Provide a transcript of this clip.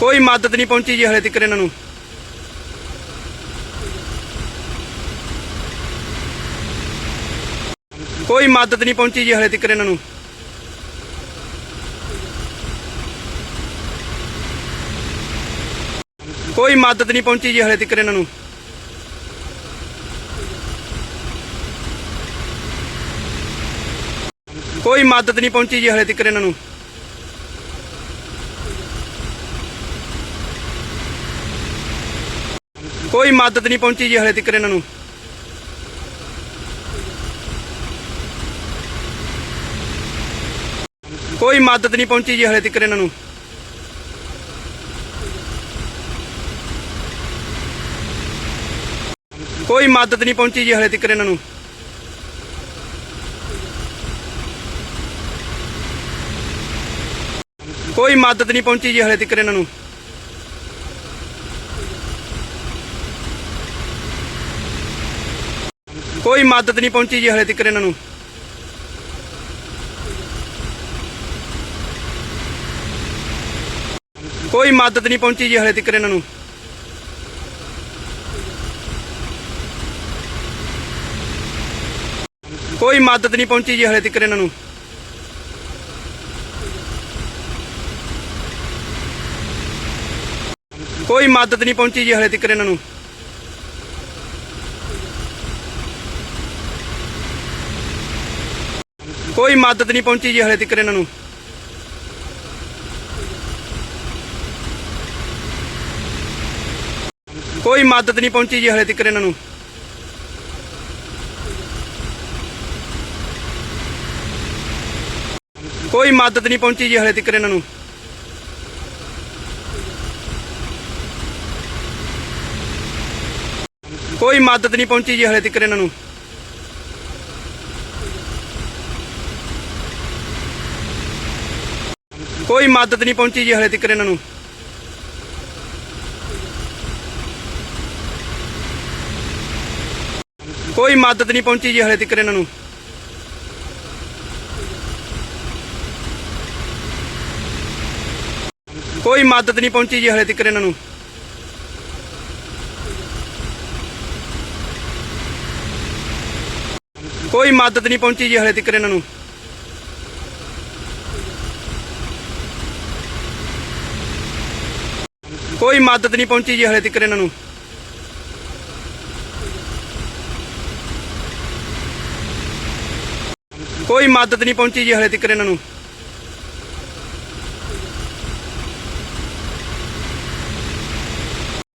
ਕੋਈ ਮਦਦ ਨਹੀਂ ਪਹੁੰਚੀ ਜੀ ਹਲੇ ਤੱਕ ਇਹਨਾਂ ਨੂੰ ਕੋਈ ਮਦਦ ਨਹੀਂ ਪਹੁੰਚੀ ਜੀ ਹਲੇ ਤੱਕ ਇਹਨਾਂ ਨੂੰ ਕੋਈ ਮਦਦ ਨਹੀਂ ਪਹੁੰਚੀ ਜੀ ਹਲੇ ਤੱਕ ਇਹਨਾਂ ਨੂੰ ਕੋਈ ਮਦਦ ਨਹੀਂ ਪਹੁੰਚੀ ਜੀ ਹਲੇ ਤੱਕ ਇਹਨਾਂ ਨੂੰ ਕੋਈ ਮਦਦ ਨਹੀਂ ਪਹੁੰਚੀ ਜੀ ਹਲੇ ਤੱਕ ਇਹਨਾਂ ਨੂੰ ਕੋਈ ਮਦਦ ਨਹੀਂ ਪਹੁੰਚੀ ਜੀ ਹਲੇ ਤੱਕ ਇਹਨਾਂ ਨੂੰ ਕੋਈ ਮਦਦ ਨਹੀਂ ਪਹੁੰਚੀ ਜੀ ਹਲੇ ਤੱਕ ਇਹਨਾਂ ਨੂੰ ਕੋਈ ਮਦਦ ਨਹੀਂ ਪਹੁੰਚੀ ਜੀ ਹਲੇ ਤੱਕ ਇਹਨਾਂ ਨੂੰ ਕੋਈ ਮਦਦ ਨਹੀਂ ਪਹੁੰਚੀ ਜੀ ਹਲੇ ਤੱਕ ਇਹਨਾਂ ਨੂੰ ਕੋਈ ਮਦਦ ਨਹੀਂ ਪਹੁੰਚੀ ਜੀ ਹਲੇ ਤੱਕ ਇਹਨਾਂ ਨੂੰ ਕੋਈ ਮਦਦ ਨਹੀਂ ਪਹੁੰਚੀ ਜੀ ਹਲੇ ਤੱਕ ਇਹਨਾਂ ਨੂੰ ਕੋਈ ਮਦਦ ਨਹੀਂ ਪਹੁੰਚੀ ਜੀ ਹਲੇ ਤੱਕ ਇਹਨਾਂ ਨੂੰ ਕੋਈ ਮਦਦ ਨਹੀਂ ਪਹੁੰਚੀ ਜੀ ਹਲੇ ਤੱਕ ਇਹਨਾਂ ਨੂੰ ਕੋਈ ਮਦਦ ਨਹੀਂ ਪਹੁੰਚੀ ਜੀ ਹਲੇ ਤੱਕ ਇਹਨਾਂ ਨੂੰ ਕੋਈ ਮਦਦ ਨਹੀਂ ਪਹੁੰਚੀ ਜੀ ਹਲੇ ਤੱਕ ਇਹਨਾਂ ਨੂੰ ਕੋਈ ਮਦਦ ਨਹੀਂ ਪਹੁੰਚੀ ਜੀ ਹਲੇ ਤੱਕ ਇਹਨਾਂ ਨੂੰ ਕੋਈ ਮਦਦ ਨਹੀਂ ਪਹੁੰਚੀ ਜੀ ਹਲੇ ਤੱਕ ਇਹਨਾਂ ਨੂੰ ਕੋਈ ਮਦਦ ਨਹੀਂ ਪਹੁੰਚੀ ਜੀ ਹਲੇ ਤੱਕ ਇਹਨਾਂ ਨੂੰ ਕੋਈ ਮਦਦ ਨਹੀਂ ਪਹੁੰਚੀ ਜੀ ਹਲੇ ਤੱਕ ਇਹਨਾਂ ਨੂੰ ਕੋਈ ਮਦਦ ਨਹੀਂ ਪਹੁੰਚੀ ਜੀ ਹਲੇ ਤੱਕ ਇਹਨਾਂ ਨੂੰ ਕੋਈ ਮਦਦ ਨਹੀਂ ਪਹੁੰਚੀ ਜੀ ਹਲੇ ਤੱਕ ਇਹਨਾਂ ਨੂੰ